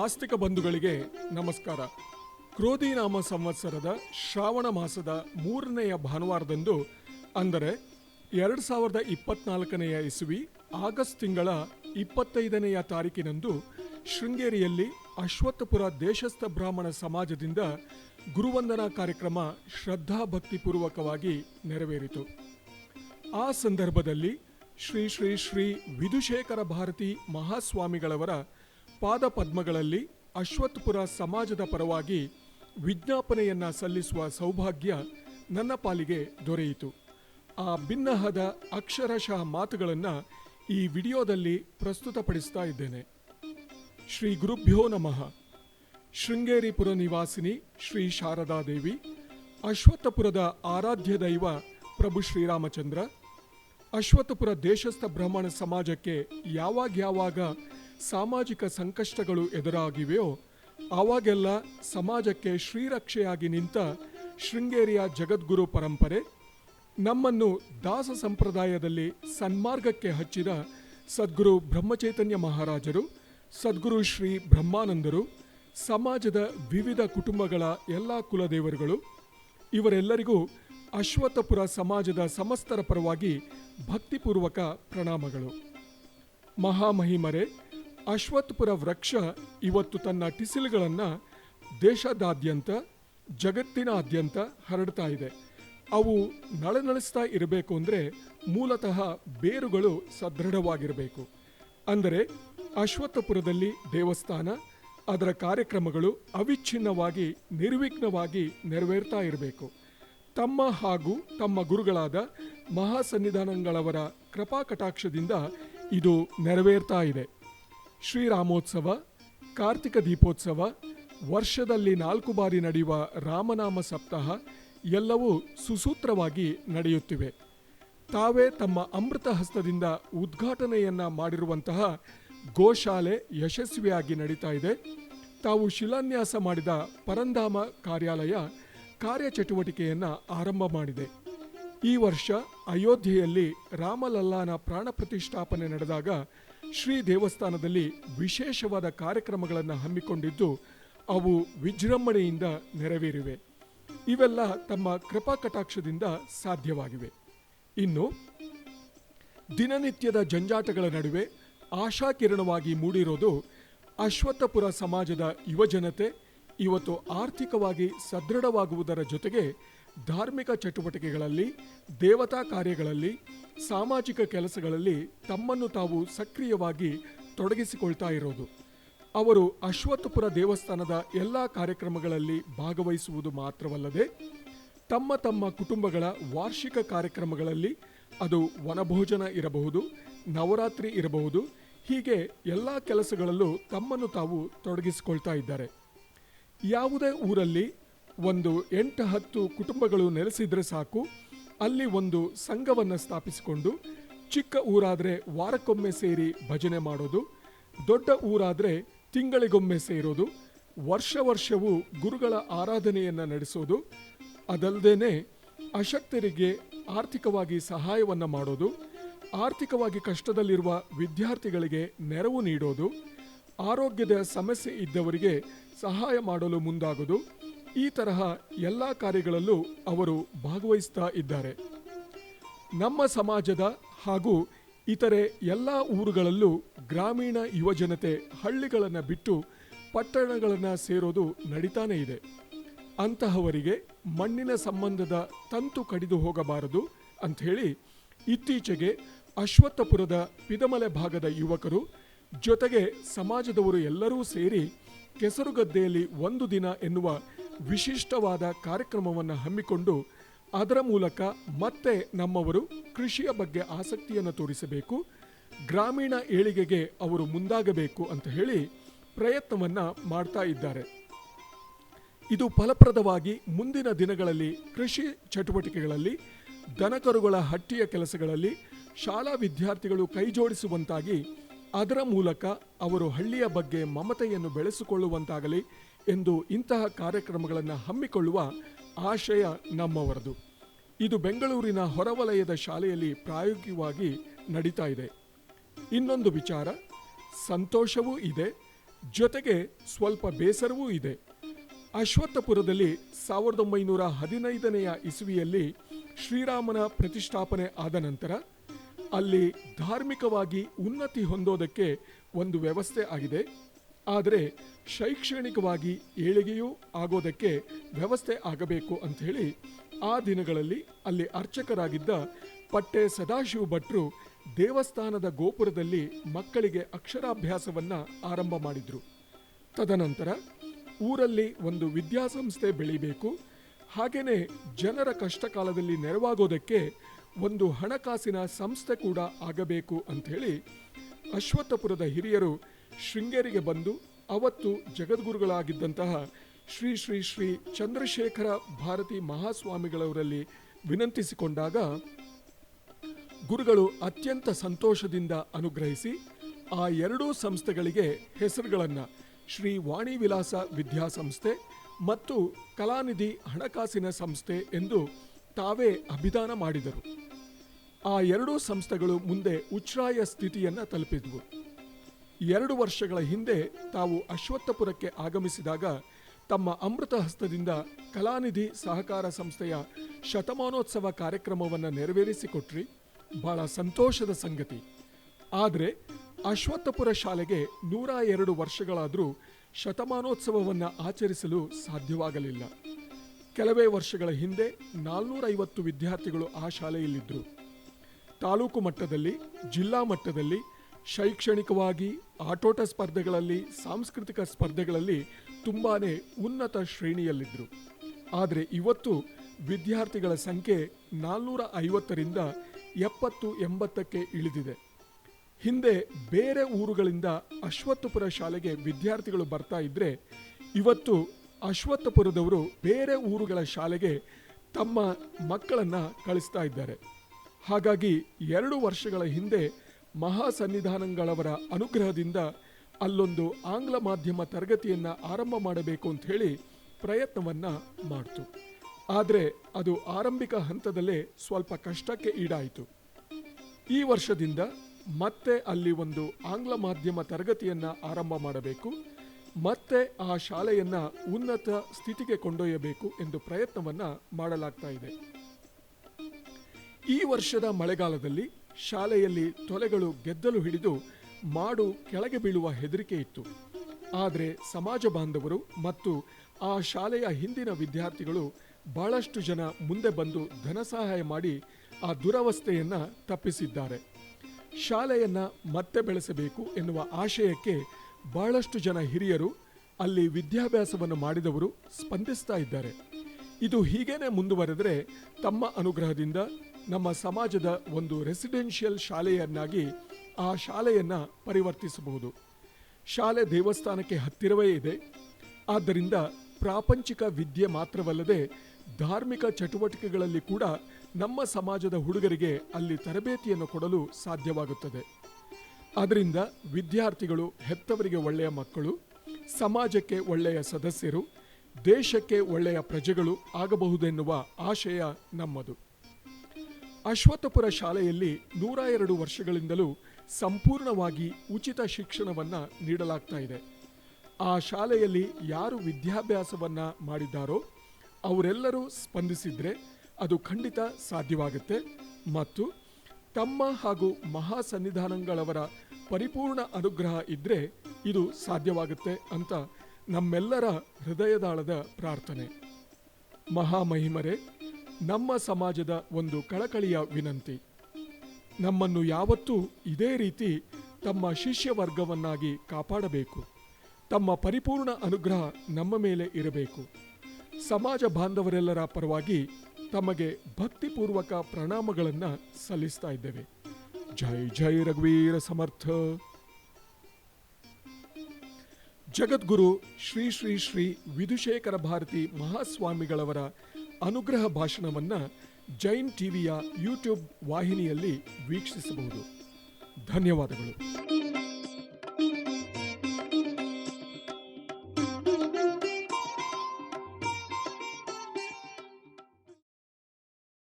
ಆಸ್ತಿಕ ಬಂಧುಗಳಿಗೆ ನಮಸ್ಕಾರ. ಕ್ರೋಧಿನಾಮ ಸಂವತ್ಸರದ ಶ್ರಾವಣ ಮಾಸದ ಮೂರನೆಯ ಭಾನುವಾರದಂದು, ಅಂದರೆ ಎರಡು ಸಾವಿರದ ಇಪ್ಪತ್ನಾಲ್ಕನೆಯ ಇಸುವಿ ಆಗಸ್ಟ್ ತಿಂಗಳ ಇಪ್ಪತ್ತೈದನೆಯ ತಾರೀಕಿನಂದು ಶೃಂಗೇರಿಯಲ್ಲಿ ಅಶ್ವತ್ಥಪುರ ದೇಶಸ್ಥ ಬ್ರಾಹ್ಮಣ ಸಮಾಜದಿಂದ ಗುರುವಂದನಾ ಕಾರ್ಯಕ್ರಮ ಶ್ರದ್ಧಾಭಕ್ತಿಪೂರ್ವಕವಾಗಿ ನೆರವೇರಿತು. ಆ ಸಂದರ್ಭದಲ್ಲಿ ಶ್ರೀ ಶ್ರೀ ಶ್ರೀ ವಿಧುಶೇಖರ ಭಾರತಿ ಮಹಾಸ್ವಾಮಿಗಳವರ ಪಾದ ಪದ್ಮಗಳಲ್ಲಿ ಅಶ್ವತ್ಪುರ ಸಮಾಜದ ಪರವಾಗಿ ವಿಜ್ಞಾಪನೆಯನ್ನ ಸಲ್ಲಿಸುವ ಸೌಭಾಗ್ಯ ನನ್ನ ಪಾಲಿಗೆ ದೊರೆಯಿತು. ಆ ಭಿನ್ನಹದ ಅಕ್ಷರಶಃ ಮಾತುಗಳನ್ನು ಈ ವಿಡಿಯೋದಲ್ಲಿ ಪ್ರಸ್ತುತಪಡಿಸ್ತಾ ಇದ್ದೇನೆ. ಶ್ರೀ ಗುರುಭ್ಯೋ ನಮಃ. ಶೃಂಗೇರಿಪುರ ನಿವಾಸಿನಿ ಶ್ರೀ ಶಾರದಾದೇವಿ ಅಶ್ವತ್ಥಪುರದ ಆರಾಧ್ಯ ದೈವ ಪ್ರಭು ಶ್ರೀರಾಮಚಂದ್ರ, ಅಶ್ವತ್ಥಪುರ ದೇಶಸ್ಥ ಬ್ರಾಹ್ಮಣ ಸಮಾಜಕ್ಕೆ ಯಾವಾಗ ಯಾವಾಗ ಸಾಮಾಜಿಕ ಸಂಕಷ್ಟಗಳು ಎದುರಾಗಿವೆಯೋ, ಆವಾಗೆಲ್ಲ ಸಮಾಜಕ್ಕೆ ಶ್ರೀರಕ್ಷೆಯಾಗಿ ನಿಂತ ಶೃಂಗೇರಿಯ ಜಗದ್ಗುರು ಪರಂಪರೆ, ನಮ್ಮನ್ನು ದಾಸ ಸಂಪ್ರದಾಯದಲ್ಲಿ ಸನ್ಮಾರ್ಗಕ್ಕೆ ಹಚ್ಚಿದ ಸದ್ಗುರು ಬ್ರಹ್ಮಚೈತನ್ಯ ಮಹಾರಾಜರು, ಸದ್ಗುರು ಶ್ರೀ ಬ್ರಹ್ಮಾನಂದರು, ಸಮಾಜದ ವಿವಿಧ ಕುಟುಂಬಗಳ ಎಲ್ಲ ಕುಲದೇವರುಗಳು, ಇವರೆಲ್ಲರಿಗೂ ಅಶ್ವತ್ಥಪುರ ಸಮಾಜದ ಸಮಸ್ತರ ಪರವಾಗಿ ಭಕ್ತಿಪೂರ್ವಕ ಪ್ರಣಾಮಗಳು. ಮಹಾಮಹಿಮರೆ ಅಶ್ವತ್ಥಪುರ ವೃಕ್ಷ ಇವತ್ತು ತನ್ನ ಟಿಸಿಲ್ಗಳನ್ನು ದೇಶದಾದ್ಯಂತ, ಜಗತ್ತಿನಾದ್ಯಂತ ಹರಡ್ತಾ ಇದೆ. ಅವು ನಳನಳಿಸ್ತಾ ಇರಬೇಕು ಅಂದರೆ ಮೂಲತಃ ಬೇರುಗಳು ಸದೃಢವಾಗಿರಬೇಕು. ಅಂದರೆ ಅಶ್ವತ್ಥಪುರದಲ್ಲಿ ದೇವಸ್ಥಾನ, ಅದರ ಕಾರ್ಯಕ್ರಮಗಳು ಅವಿಚ್ಛಿನ್ನವಾಗಿ, ನಿರ್ವಿಘ್ನವಾಗಿ ನೆರವೇರ್ತಾ ಇರಬೇಕು. ತಮ್ಮ ಹಾಗೂ ತಮ್ಮ ಗುರುಗಳಾದ ಮಹಾಸನ್ನಿಧಾನಗಳವರ ಕೃಪಾ ಕಟಾಕ್ಷದಿಂದ ಇದು ನೆರವೇರ್ತಾ ಇದೆ. ಶ್ರೀರಾಮೋತ್ಸವ, ಕಾರ್ತಿಕ ದೀಪೋತ್ಸವ, ವರ್ಷದಲ್ಲಿ ನಾಲ್ಕು ಬಾರಿ ನಡೆಯುವ ರಾಮನಾಮ ಸಪ್ತಾಹ ಎಲ್ಲವೂ ಸುಸೂತ್ರವಾಗಿ ನಡೆಯುತ್ತಿವೆ. ತಾವೇ ತಮ್ಮ ಅಮೃತ ಹಸ್ತದಿಂದ ಉದ್ಘಾಟನೆಯನ್ನ ಮಾಡಿರುವಂತಹ ಗೋಶಾಲೆ ಯಶಸ್ವಿಯಾಗಿ ನಡೀತಾ ಇದೆ. ತಾವು ಶಿಲಾನ್ಯಾಸ ಮಾಡಿದ ಪರಂಧಾಮ ಕಾರ್ಯಾಲಯ ಕಾರ್ಯಚಟುವಟಿಕೆಯನ್ನು ಆರಂಭ ಮಾಡಿದೆ. ಈ ವರ್ಷ ಅಯೋಧ್ಯೆಯಲ್ಲಿ ರಾಮಲಲ್ಲಾನ ಪ್ರಾಣ ಪ್ರತಿಷ್ಠಾಪನೆ ನಡೆದಾಗ ಶ್ರೀ ದೇವಸ್ಥಾನದಲ್ಲಿ ವಿಶೇಷವಾದ ಕಾರ್ಯಕ್ರಮಗಳನ್ನು ಹಮ್ಮಿಕೊಂಡಿದ್ದು, ಅವು ವಿಜೃಂಭಣೆಯಿಂದ ನೆರವೇರಿವೆ. ಇವೆಲ್ಲ ತಮ್ಮ ಕೃಪಾ ಕಟಾಕ್ಷದಿಂದ ಸಾಧ್ಯವಾಗಿವೆ. ಇನ್ನು, ದಿನನಿತ್ಯದ ಜಂಜಾಟಗಳ ನಡುವೆ ಆಶಾಕಿರಣವಾಗಿ ಮೂಡಿರೋದು ಅಶ್ವತ್ಥಪುರ ಸಮಾಜದ ಯುವಜನತೆ, ಇವತ್ತು ಆರ್ಥಿಕವಾಗಿ ಸದೃಢವಾಗುವುದರ ಜೊತೆಗೆ ಧಾರ್ಮಿಕ ಚಟುವಟಿಕೆಗಳಲ್ಲಿ, ದೇವತಾ ಕಾರ್ಯಗಳಲ್ಲಿ, ಸಾಮಾಜಿಕ ಕೆಲಸಗಳಲ್ಲಿ ತಮ್ಮನ್ನು ತಾವು ಸಕ್ರಿಯವಾಗಿ ತೊಡಗಿಸಿಕೊಳ್ತಾ ಇರೋದು. ಅವರು ಅಶ್ವತ್ಥಪುರ ದೇವಸ್ಥಾನದ ಎಲ್ಲ ಕಾರ್ಯಕ್ರಮಗಳಲ್ಲಿ ಭಾಗವಹಿಸುವುದು ಮಾತ್ರವಲ್ಲದೆ, ತಮ್ಮ ತಮ್ಮ ಕುಟುಂಬಗಳ ವಾರ್ಷಿಕ ಕಾರ್ಯಕ್ರಮಗಳಲ್ಲಿ ಅದು ವನಭೋಜನ ಇರಬಹುದು, ನವರಾತ್ರಿ ಇರಬಹುದು, ಹೀಗೆ ಎಲ್ಲ ಕೆಲಸಗಳಲ್ಲೂ ತಮ್ಮನ್ನು ತಾವು ತೊಡಗಿಸಿಕೊಳ್ತಾ ಇದ್ದಾರೆ. ಯಾವುದೇ ಊರಲ್ಲಿ ಒಂದು ಎಂಟು ಹತ್ತು ಕುಟುಂಬಗಳು ನೆಲೆಸಿದ್ರೆ ಸಾಕು. ಅಲ್ಲಿ ಒಂದು ಸಂಘವನ್ನು ಸ್ಥಾಪಿಸಿಕೊಂಡು ಚಿಕ್ಕ ಊರಾದರೆ ವಾರಕ್ಕೊಮ್ಮೆ ಸೇರಿ ಭಜನೆ ಮಾಡೋದು, ದೊಡ್ಡ ಊರಾದರೆ ತಿಂಗಳಿಗೊಮ್ಮೆ ಸೇರೋದು, ವರ್ಷ ವರ್ಷವೂ ಗುರುಗಳ ಆರಾಧನೆಯನ್ನು ನಡೆಸೋದು ಅದಲ್ಲದೇ ಅಶಕ್ತರಿಗೆ ಆರ್ಥಿಕವಾಗಿ ಸಹಾಯವನ್ನು ಮಾಡೋದು, ಆರ್ಥಿಕವಾಗಿ ಕಷ್ಟದಲ್ಲಿರುವ ವಿದ್ಯಾರ್ಥಿಗಳಿಗೆ ನೆರವು ನೀಡೋದು, ಆರೋಗ್ಯದ ಸಮಸ್ಯೆ ಇದ್ದವರಿಗೆ ಸಹಾಯ ಮಾಡಲು ಮುಂದಾಗೋದು. ಈ ತರಹ ಎಲ್ಲ ಕಾರ್ಯಗಳಲ್ಲೂ ಅವರು ಭಾಗವಹಿಸ್ತಾ ಇದ್ದಾರೆ. ನಮ್ಮ ಸಮಾಜದ ಹಾಗೂ ಇತರೆ ಎಲ್ಲ ಊರುಗಳಲ್ಲೂ ಗ್ರಾಮೀಣ ಯುವಜನತೆ ಹಳ್ಳಿಗಳನ್ನು ಬಿಟ್ಟು ಪಟ್ಟಣಗಳನ್ನು ಸೇರೋದು ನಡೀತಾನೇ ಇದೆ. ಅಂತಹವರಿಗೆ ಮಣ್ಣಿನ ಸಂಬಂಧದ ತಂತು ಕಡಿದು ಹೋಗಬಾರದು ಅಂಥೇಳಿ ಇತ್ತೀಚೆಗೆ ಅಶ್ವತ್ಥಪುರದ ಪಿದಮಲೆ ಭಾಗದ ಯುವಕರು ಜೊತೆಗೆ ಸಮಾಜದವರು ಎಲ್ಲರೂ ಸೇರಿ ಕೆಸರುಗದ್ದೆಯಲ್ಲಿ ಒಂದು ದಿನ ಎನ್ನುವ ವಿಶಿಷ್ಟವಾದ ಕಾರ್ಯಕ್ರಮವನ್ನು ಹಮ್ಮಿಕೊಂಡು ಅದರ ಮೂಲಕ ಮತ್ತೆ ನಮ್ಮವರು ಕೃಷಿಯ ಬಗ್ಗೆ ಆಸಕ್ತಿಯನ್ನು ತೋರಿಸಬೇಕು, ಗ್ರಾಮೀಣ ಏಳಿಗೆಗೆ ಅವರು ಮುಂದಾಗಬೇಕು ಅಂತ ಹೇಳಿ ಪ್ರಯತ್ನವನ್ನ ಮಾಡ್ತಾ ಇದ್ದಾರೆ. ಇದು ಫಲಪ್ರದವಾಗಿ ಮುಂದಿನ ದಿನಗಳಲ್ಲಿ ಕೃಷಿ ಚಟುವಟಿಕೆಗಳಲ್ಲಿ, ದನಕರುಗಳ ಹಟ್ಟಿಯ ಕೆಲಸಗಳಲ್ಲಿ ಶಾಲಾ ವಿದ್ಯಾರ್ಥಿಗಳು ಕೈಜೋಡಿಸುವಂತಾಗಿ ಅದರ ಮೂಲಕ ಅವರು ಹಳ್ಳಿಯ ಬಗ್ಗೆ ಮಮತೆಯನ್ನು ಬೆಳೆಸಿಕೊಳ್ಳುವಂತಾಗಲಿ ಎಂದು ಇಂತಹ ಕಾರ್ಯಕ್ರಮಗಳನ್ನು ಹಮ್ಮಿಕೊಳ್ಳುವ ಆಶಯ ನಮ್ಮವರದು. ಇದು ಬೆಂಗಳೂರಿನ ಹೊರವಲಯದ ಶಾಲೆಯಲ್ಲಿ ಪ್ರಾಯೋಗಿಕವಾಗಿ ನಡೀತಾ ಇದೆ. ಇನ್ನೊಂದು ವಿಚಾರ, ಸಂತೋಷವೂ ಇದೆ, ಜೊತೆಗೆ ಸ್ವಲ್ಪ ಬೇಸರವೂ ಇದೆ. ಅಶ್ವತ್ಥಪುರದಲ್ಲಿ ಸಾವಿರದ ಒಂಬೈನೂರ ಹದಿನೈದನೆಯ ಇಸುವಿಯಲ್ಲಿ ಶ್ರೀರಾಮನ ಪ್ರತಿಷ್ಠಾಪನೆ ಆದ ನಂತರ ಅಲ್ಲಿ ಧಾರ್ಮಿಕವಾಗಿ ಉನ್ನತಿ ಹೊಂದೋದಕ್ಕೆ ಒಂದು ವ್ಯವಸ್ಥೆ ಆಗಿದೆ. ಆದರೆ ಶೈಕ್ಷಣಿಕವಾಗಿ ಏಳಿಗೆಯೂ ಆಗೋದಕ್ಕೆ ವ್ಯವಸ್ಥೆ ಆಗಬೇಕು ಅಂತ ಹೇಳಿ ಆ ದಿನಗಳಲ್ಲಿ ಅಲ್ಲಿ ಅರ್ಚಕರಾಗಿದ್ದ ಪಟ್ಟೆ ಸದಾಶಿವ ಭಟ್ರು ದೇವಸ್ಥಾನದ ಗೋಪುರದಲ್ಲಿ ಮಕ್ಕಳಿಗೆ ಅಕ್ಷರಾಭ್ಯಾಸವನ್ನ ಆರಂಭ ಮಾಡಿದ್ರು. ತದನಂತರ ಊರಲ್ಲಿ ಒಂದು ವಿದ್ಯಾಸಂಸ್ಥೆ ಬೆಳೀಬೇಕು. ಹಾಗೆಯೇ ಜನರ ಕಷ್ಟಕಾಲದಲ್ಲಿ ನೆರವಾಗೋದಕ್ಕೆ ಒಂದು ಹಣಕಾಸಿನ ಸಂಸ್ಥೆ ಕೂಡ ಆಗಬೇಕು ಅಂಥೇಳಿ ಅಶ್ವತ್ಥಪುರದ ಹಿರಿಯರು ಶೃಂಗೇರಿಗೆ ಬಂದು ಅವತ್ತು ಜಗದ್ಗುರುಗಳಾಗಿದ್ದಂತಹ ಶ್ರೀ ಶ್ರೀ ಶ್ರೀ ಚಂದ್ರಶೇಖರ ಭಾರತಿ ಮಹಾಸ್ವಾಮಿಗಳವರಲ್ಲಿ ವಿನಂತಿಸಿಕೊಂಡಾಗ ಗುರುಗಳು ಅತ್ಯಂತ ಸಂತೋಷದಿಂದ ಅನುಗ್ರಹಿಸಿ ಆ ಎರಡೂ ಸಂಸ್ಥೆಗಳಿಗೆ ಹೆಸರುಗಳನ್ನು ಶ್ರೀ ವಾಣಿ ವಿಲಾಸ ವಿದ್ಯಾಸಂಸ್ಥೆ ಮತ್ತು ಕಲಾನಿಧಿ ಹಣಕಾಸಿನ ಸಂಸ್ಥೆ ಎಂದು ತಾವೇ ಅಭಿದಾನ ಮಾಡಿದರು. ಆ ಎರಡೂ ಸಂಸ್ಥೆಗಳು ಮುಂದೆ ಉಚ್ಛ್ರಾಯ ಸ್ಥಿತಿಯನ್ನು ತಲುಪಿದ್ವು. ಎರಡು ವರ್ಷಗಳ ಹಿಂದೆ ತಾವು ಅಶ್ವತ್ಥಪುರಕ್ಕೆ ಆಗಮಿಸಿದಾಗ ತಮ್ಮ ಅಮೃತ ಹಸ್ತದಿಂದ ಕಲಾನಿಧಿ ಸಹಕಾರ ಸಂಸ್ಥೆಯ ಶತಮಾನೋತ್ಸವ ಕಾರ್ಯಕ್ರಮವನ್ನು ನೆರವೇರಿಸಿಕೊಟ್ರಿ. ಬಹಳ ಸಂತೋಷದ ಸಂಗತಿ. ಆದರೆ ಅಶ್ವತ್ಥಪುರ ಶಾಲೆಗೆ ನೂರ ಎರಡು ವರ್ಷಗಳಾದರೂ ಶತಮಾನೋತ್ಸವವನ್ನು ಆಚರಿಸಲು ಸಾಧ್ಯವಾಗಲಿಲ್ಲ. ಕೆಲವೇ ವರ್ಷಗಳ ಹಿಂದೆ ನಾಲ್ನೂರೈವತ್ತು ವಿದ್ಯಾರ್ಥಿಗಳು ಆ ಶಾಲೆಯಲ್ಲಿದ್ದರು ತಾಲೂಕು ಮಟ್ಟದಲ್ಲಿ, ಜಿಲ್ಲಾ ಮಟ್ಟದಲ್ಲಿ ಶೈಕ್ಷಣಿಕವಾಗಿ ಆಟೋಟ ಸ್ಪರ್ಧೆಗಳಲ್ಲಿ, ಸಾಂಸ್ಕೃತಿಕ ಸ್ಪರ್ಧೆಗಳಲ್ಲಿ ತುಂಬಾ ಉನ್ನತ ಶ್ರೇಣಿಯಲ್ಲಿದ್ದರು ಆದರೆ ಇವತ್ತು ವಿದ್ಯಾರ್ಥಿಗಳ ಸಂಖ್ಯೆ ನಾಲ್ನೂರ ಐವತ್ತರಿಂದ ಎಪ್ಪತ್ತು ಎಂಬತ್ತಕ್ಕೆ ಇಳಿದಿದೆ. ಹಿಂದೆ ಬೇರೆ ಊರುಗಳಿಂದ ಅಶ್ವತ್ಥಪುರ ಶಾಲೆಗೆ ವಿದ್ಯಾರ್ಥಿಗಳು ಬರ್ತಾ ಇದ್ದರೆ ಇವತ್ತು ಅಶ್ವತ್ಥಪುರದವರು ಬೇರೆ ಊರುಗಳ ಶಾಲೆಗೆ ತಮ್ಮ ಮಕ್ಕಳನ್ನು ಕಳಿಸ್ತಾ ಇದ್ದಾರೆ. ಹಾಗಾಗಿ ಎರಡು ವರ್ಷಗಳ ಹಿಂದೆ ಮಹಾ ಸನ್ನಿಧಾನಗಳವರ ಅನುಗ್ರಹದಿಂದ ಅಲ್ಲೊಂದು ಆಂಗ್ಲ ಮಾಧ್ಯಮ ತರಗತಿಯನ್ನು ಆರಂಭ ಮಾಡಬೇಕು ಅಂತ ಹೇಳಿ ಪ್ರಯತ್ನವನ್ನ ಮಾಡ್ತು. ಆದರೆ ಅದು ಆರಂಭಿಕ ಹಂತದಲ್ಲೇ ಸ್ವಲ್ಪ ಕಷ್ಟಕ್ಕೆ ಈಡಾಯಿತು. ಈ ವರ್ಷದಿಂದ ಮತ್ತೆ ಅಲ್ಲಿ ಒಂದು ಆಂಗ್ಲ ಮಾಧ್ಯಮ ತರಗತಿಯನ್ನು ಆರಂಭ ಮಾಡಬೇಕು, ಮತ್ತೆ ಆ ಶಾಲೆಯನ್ನು ಉನ್ನತ ಸ್ಥಿತಿಗೆ ಕೊಂಡೊಯ್ಯಬೇಕು ಎಂದು ಪ್ರಯತ್ನವನ್ನು ಮಾಡಲಾಗ್ತಾ ಇದೆ. ಈ ವರ್ಷದ ಮಳೆಗಾಲದಲ್ಲಿ ಶಾಲೆಯಲ್ಲಿ ತೊಲೆಗಳು ಗೆದ್ದಲು ಹಿಡಿದು ಮಾಡು ಕೆಳಗೆ ಬೀಳುವ ಹೆದರಿಕೆ ಇತ್ತು. ಆದರೆ ಸಮಾಜ ಬಾಂಧವರು ಮತ್ತು ಆ ಶಾಲೆಯ ಹಿಂದಿನ ವಿದ್ಯಾರ್ಥಿಗಳು ಬಹಳಷ್ಟು ಜನ ಮುಂದೆ ಬಂದು ಧನ ಸಹಾಯ ಮಾಡಿ ಆ ದುರವಸ್ಥೆಯನ್ನು ತಪ್ಪಿಸಿದ್ದಾರೆ. ಶಾಲೆಯನ್ನ ಮತ್ತೆ ಬೆಳೆಸಬೇಕು ಎನ್ನುವ ಆಶಯಕ್ಕೆ ಬಹಳಷ್ಟು ಜನ ಹಿರಿಯರು ಅಲ್ಲಿ ವಿದ್ಯಾಭ್ಯಾಸವನ್ನು ಮಾಡಿದವರು ಸ್ಪಂದಿಸ್ತಾ ಇದ್ದಾರೆ. ಇದು ಹೀಗೇನೆ ಮುಂದುವರೆದರೆ ತಮ್ಮ ಅನುಗ್ರಹದಿಂದ ನಮ್ಮ ಸಮಾಜದ ಒಂದು ರೆಸಿಡೆನ್ಷಿಯಲ್ ಶಾಲೆಯನ್ನಾಗಿ ಆ ಶಾಲೆಯನ್ನು ಪರಿವರ್ತಿಸಬಹುದು. ಶಾಲೆ ದೇವಸ್ಥಾನಕ್ಕೆ ಹತ್ತಿರವೇ ಇದೆ. ಆದ್ದರಿಂದ ಪ್ರಾಪಂಚಿಕ ವಿದ್ಯೆ ಮಾತ್ರವಲ್ಲದೆ ಧಾರ್ಮಿಕ ಚಟುವಟಿಕೆಗಳಲ್ಲಿ ಕೂಡ ನಮ್ಮ ಸಮಾಜದ ಹುಡುಗರಿಗೆ ಅಲ್ಲಿ ತರಬೇತಿಯನ್ನು ಕೊಡಲು ಸಾಧ್ಯವಾಗುತ್ತದೆ. ಅದರಿಂದ ವಿದ್ಯಾರ್ಥಿಗಳು ಹೆತ್ತವರಿಗೆ ಒಳ್ಳೆಯ ಮಕ್ಕಳು, ಸಮಾಜಕ್ಕೆ ಒಳ್ಳೆಯ ಸದಸ್ಯರು, ದೇಶಕ್ಕೆ ಒಳ್ಳೆಯ ಪ್ರಜೆಗಳು ಆಗಬಹುದೆನ್ನುವ ಆಶಯ ನಮ್ಮದು. ಅಶ್ವತ್ಥಪುರ ಶಾಲೆಯಲ್ಲಿ ನೂರ ಎರಡು ವರ್ಷಗಳಿಂದಲೂ ಸಂಪೂರ್ಣವಾಗಿ ಉಚಿತ ಶಿಕ್ಷಣವನ್ನು ನೀಡಲಾಗ್ತಾ ಇದೆ. ಆ ಶಾಲೆಯಲ್ಲಿ ಯಾರು ವಿದ್ಯಾಭ್ಯಾಸವನ್ನು ಮಾಡಿದ್ದಾರೋ ಅವರೆಲ್ಲರೂ ಸ್ಪಂದಿಸಿದರೆ ಅದು ಖಂಡಿತ ಸಾಧ್ಯವಾಗುತ್ತೆ ಮತ್ತು ತಮ್ಮ ಹಾಗೂ ಮಹಾ ಸನ್ನಿಧಾನಗಳವರ ಪರಿಪೂರ್ಣ ಅನುಗ್ರಹ ಇದ್ದರೆ ಇದು ಸಾಧ್ಯವಾಗುತ್ತೆ ಅಂತ ನಮ್ಮೆಲ್ಲರ ಹೃದಯದಾಳದ ಪ್ರಾರ್ಥನೆ. ಮಹಾಮಹಿಮರೇ ನಮ್ಮ ಸಮಾಜದ ಒಂದು ಕಳಕಳಿಯ ವಿನಂತಿ. ನಮ್ಮನ್ನು ಯಾವತ್ತೂ ಇದೇ ರೀತಿ ತಮ್ಮ ಶಿಷ್ಯ ವರ್ಗವನ್ನಾಗಿ ಕಾಪಾಡಬೇಕು. ತಮ್ಮ ಪರಿಪೂರ್ಣ ಅನುಗ್ರಹ ನಮ್ಮ ಮೇಲೆ ಇರಬೇಕು. ಸಮಾಜ ಬಾಂಧವರೆಲ್ಲರ ಪರವಾಗಿ ತಮಗೆ ಭಕ್ತಿಪೂರ್ವಕ ಪ್ರಣಾಮಗಳನ್ನು ಸಲ್ಲಿಸ್ತಾ ಇದ್ದೇವೆ. ಜೈ ಜೈ ರಘುವೀರ ಸಮರ್ಥ. ಜಗದ್ಗುರು ಶ್ರೀ ಶ್ರೀ ಶ್ರೀ ವಿಧುಶೇಖರ ಭಾರತಿ ಮಹಾಸ್ವಾಮಿಗಳವರ ಅನುಗ್ರಹ ಭಾಷಣವನ್ನು ಜೈನ್ ಟಿವಿಯ ಯೂಟ್ಯೂಬ್ ವಾಹಿನಿಯಲ್ಲಿ ವೀಕ್ಷಿಸಬಹುದು. ಧನ್ಯವಾದಗಳು.